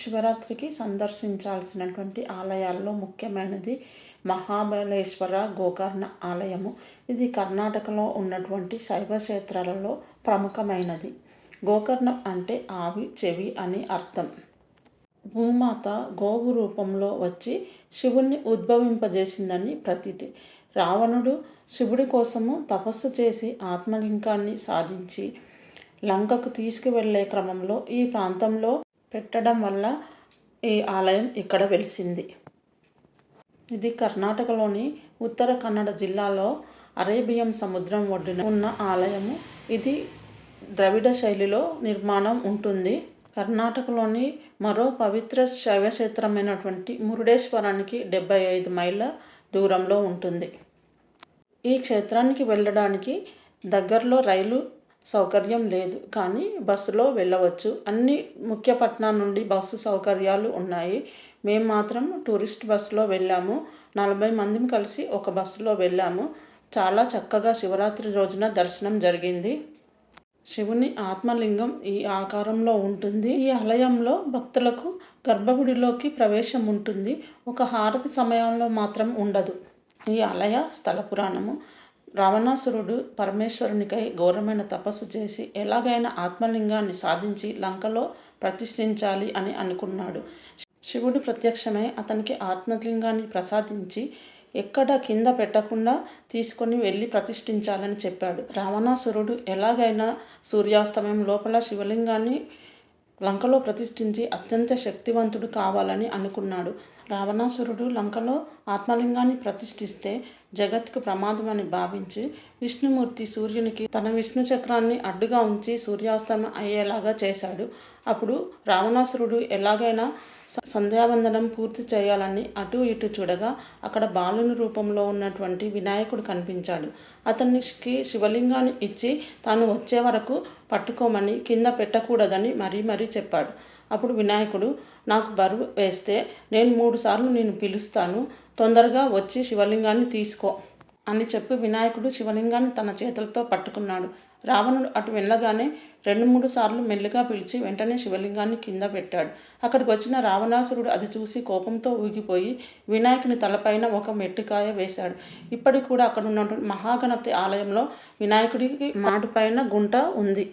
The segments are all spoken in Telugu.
శివరాత్రికి సందర్శించాల్సినటువంటి ఆలయాల్లో ముఖ్యమైనది మహాబలేశ్వర గోకర్ణ ఆలయము. ఇది కర్ణాటకలో ఉన్నటువంటి శైవ క్షేత్రాలలో ప్రముఖమైనది. గోకర్ణం అంటే ఆవి చెవి అని అర్థం. భూమాత గోవు రూపంలో వచ్చి శివుణ్ణి ఉద్భవింపజేసిందని ప్రతీతి. రావణుడు శివుడి కోసము తపస్సు చేసి ఆత్మలింకాన్ని సాధించి లంకకు తీసుకువెళ్ళే క్రమంలో ఈ ప్రాంతంలో పెట్టడం వల్ల ఈ ఆలయం ఇక్కడ వెలిసింది. ఇది కర్ణాటకలోని ఉత్తర కన్నడ జిల్లాలో అరేబియం సముద్రం ఒడ్డున ఉన్న ఆలయము. ఇది ద్రవిడ శైలిలో నిర్మాణం ఉంటుంది. కర్ణాటకలోని మరో పవిత్ర శైవక్షేత్రమైనటువంటి మురుడేశ్వరానికి డెబ్బై ఐదు మైళ్ళ దూరంలో ఉంటుంది. ఈ క్షేత్రానికి వెళ్ళడానికి దగ్గరలో రైలు సౌకర్యం లేదు. కానీ బస్సులో వెళ్ళవచ్చు. అన్ని ముఖ్య పట్టణాల నుండి బస్సు సౌకర్యాలు ఉన్నాయి. మేము మాత్రం టూరిస్ట్ బస్సులో వెళ్ళాము. నలభై మందిని కలిసి ఒక బస్సులో వెళ్ళాము. చాలా చక్కగా శివరాత్రి రోజున దర్శనం జరిగింది. శివుని ఆత్మలింగం ఈ ఆకారంలో ఉంటుంది. ఈ ఆలయంలో భక్తులకు గర్భగుడిలోకి ప్రవేశం ఉంటుంది. ఒక హారతి సమయంలో మాత్రం ఉండదు. ఈ ఆలయ స్థల పురాణము రావణాసురుడు పరమేశ్వరునికై ఘోరమైన తపస్సు చేసి ఎలాగైనా ఆత్మలింగాన్ని సాధించి లంకలో ప్రతిష్ఠించాలి అని అనుకున్నాడు. శివుడు ప్రత్యక్షమై అతనికి ఆత్మలింగాన్ని ప్రసాదించి ఎక్కడ కింద పెట్టకుండా తీసుకొని వెళ్ళి ప్రతిష్ఠించాలని చెప్పాడు. రావణాసురుడు ఎలాగైనా సూర్యాస్తమయం లోపల శివలింగాన్ని లంకలో ప్రతిష్ఠించి అత్యంత శక్తివంతుడు కావాలని అనుకున్నాడు. రావణాసురుడు లంకలో ఆత్మలింగాన్ని ప్రతిష్ఠిస్తే జగత్కు ప్రమాదమని భావించి విష్ణుమూర్తి సూర్యునికి తన విష్ణు చక్రాన్ని అడ్డుగా ఉంచి సూర్యాస్తమం అయ్యేలాగా చేశాడు. అప్పుడు రావణాసురుడు ఎలాగైనా సంధ్యావందనం పూర్తి చేయాలని అటు ఇటు చూడగా అక్కడ బాలుని రూపంలో ఉన్నటువంటి వినాయకుడు కనిపించాడు. అతనికి శివలింగాన్ని ఇచ్చి తాను వచ్చే వరకు పట్టుకోమని కింద పెట్టకూడదని మరీ మరీ చెప్పాడు. అప్పుడు వినాయకుడు నాకు బరువు వేస్తే నేను మూడు సార్లు నేను పిలుస్తాను. తొందరగా వచ్చి శివలింగాన్ని తీసుకో. అని చెప్పి వినాయకుడు శివలింగాన్ని తన చేతులతో పట్టుకున్నాడు. రావణుడు అటు వెళ్ళగానే రెండు మూడు సార్లు మెల్లిగా పిలిచి వెంటనే శివలింగాన్ని కింద పెట్టాడు. అక్కడికి వచ్చిన రావణాసురుడు అది చూసి కోపంతో ఊగిపోయి వినాయకుని తలపైన ఒక మెట్టుకాయ వేశాడు. ఇప్పటికి కూడా అక్కడ ఉన్నటువంటి మహాగణపతి ఆలయంలో వినాయకుడికి మాటుపైన గుంట ఉంది.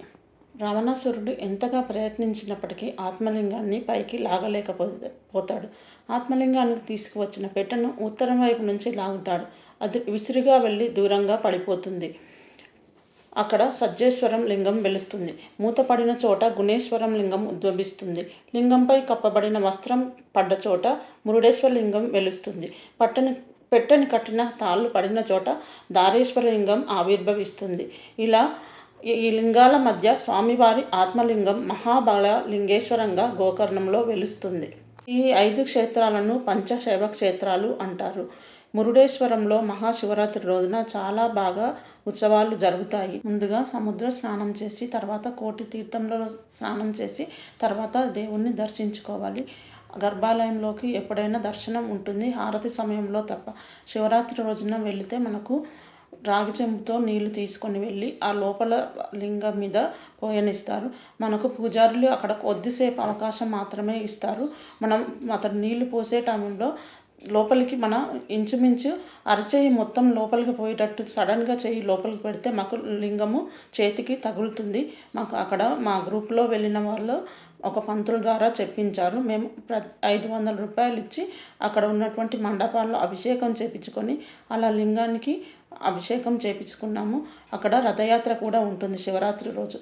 రావణాసురుడు ఎంతగా ప్రయత్నించినప్పటికీ ఆత్మలింగాన్ని పైకి లాగలేకపో పోతాడు. ఆత్మలింగానికి తీసుకువచ్చిన పెట్టెను ఉత్తరం వైపు నుంచి లాగుతాడు. అది విసిరిగా వెళ్ళి దూరంగా పడిపోతుంది. అక్కడ సజ్జేశ్వరం లింగం వెలుస్తుంది. మూతపడిన చోట గుణేశ్వరం లింగం ఉద్భవిస్తుంది. లింగంపై కప్పబడిన వస్త్రం పడ్డ చోట మురుడేశ్వర లింగం వెలుస్తుంది. పట్టని పెట్టని కట్టిన తాళ్ళు పడిన చోట దారేశ్వర లింగం ఆవిర్భవిస్తుంది. ఇలా ఈ లింగాల మధ్య స్వామివారి ఆత్మలింగం మహాబల లింగేశ్వరంగా గోకర్ణంలో వెలుస్తుంది. ఈ ఐదు క్షేత్రాలను పంచశైవ క్షేత్రాలు అంటారు. మురుడేశ్వరంలో మహాశివరాత్రి రోజున చాలా బాగా ఉత్సవాలు జరుగుతాయి. ముందుగా సముద్ర స్నానం చేసి తర్వాత కోటి తీర్థంలో స్నానం చేసి తర్వాత దేవుణ్ణి దర్శించుకోవాలి. గర్భాలయంలోకి ఎప్పుడైనా దర్శనం ఉంటుంది. హారతి సమయంలో తప్ప శివరాత్రి రోజున వెళితే మనకు రాగి చెంబుతో నీళ్ళు తీసుకొని వెళ్ళి ఆ లోపల లింగం మీద పోయనిస్తారు. మనకు పూజారులు అక్కడ కొద్దిసేపు అవకాశం మాత్రమే ఇస్తారు. మనం అతను నీళ్ళు పోసే టైంలో లోపలికి మన ఇంచుమించు అరచేయి మొత్తం లోపలికి పోయేటట్టు సడన్గా చేయి లోపలికి పెడితే మాకు లింగము చేతికి తగులుతుంది. మాకు అక్కడ మా గ్రూప్లో వెళ్ళిన వాళ్ళు ఒక పంతుల ద్వారా చెప్పించారు. మేము ప్ర ఐదు వందల రూపాయలు ఇచ్చి అక్కడ ఉన్నటువంటి మండపాల్లో అభిషేకం చేపించుకొని అలా లింగానికి అభిషేకం చేపించుకున్నాము. అక్కడ రథయాత్ర కూడా ఉంటుంది శివరాత్రి రోజు.